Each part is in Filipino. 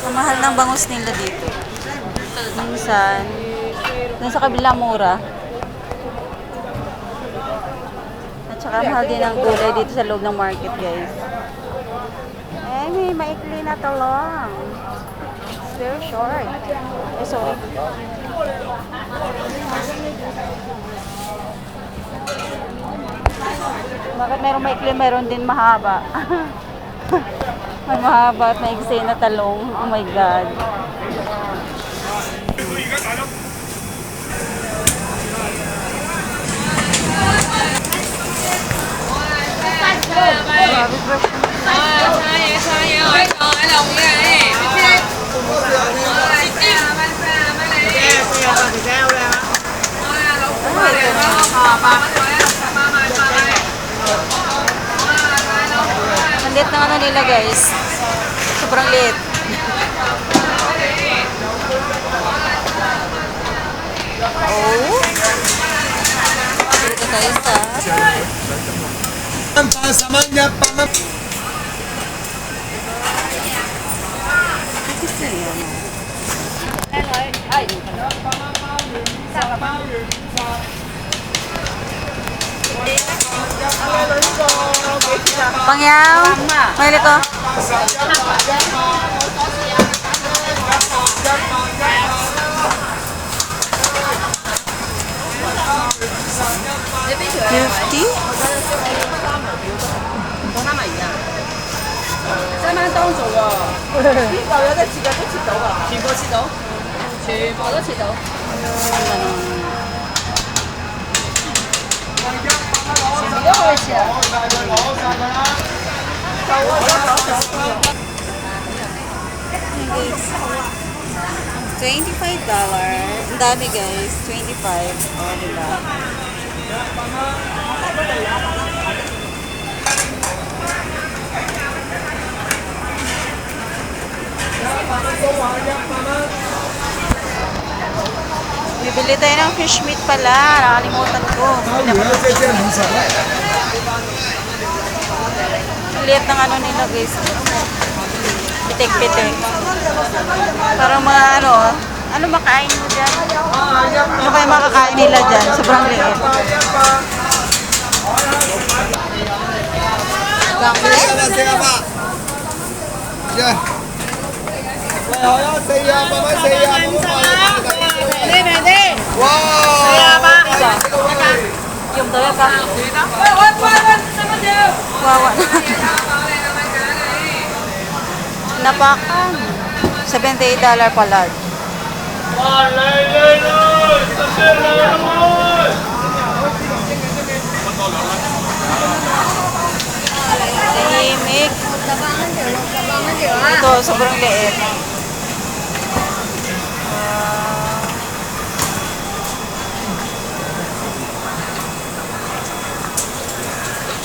Ang mahal ng bangus nila dito. Minsan, dun sa kabila mura. At saka mahal din ang gulay dito sa loob ng market, guys. Eh, may maikli na talong. It's very short. Eh, sorry. Bakit meron maikli, meron din mahaba? may mahaba at maiksi na talong. Oh my God. Grabe, grabe. Ang liit ng ano nila guys. Sobrang liit. Oh. Dito tayo sa Pasamanya pama. Gusto niyo. Pangyaw. May ito. Fifty? 三蚊当做喎，呢嚿有 $25. Ang dami guys. 25. O, oh, diba? Bibili tayo ng fish meat pala. Nakalimutan ko. Nakalimutan ko liit ng ano nila guys. Pitik-pitik. Parang mga ano, ano makain mo dyan? Ano kayo makakain nila dyan? Sobrang liit. Gangless? 谁 vacuum talaga ka. Wawa na. Napakan. $78 dollar pa lard. Tahimik. Ito, sobrang liit.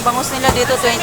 Bangus nila dito, 25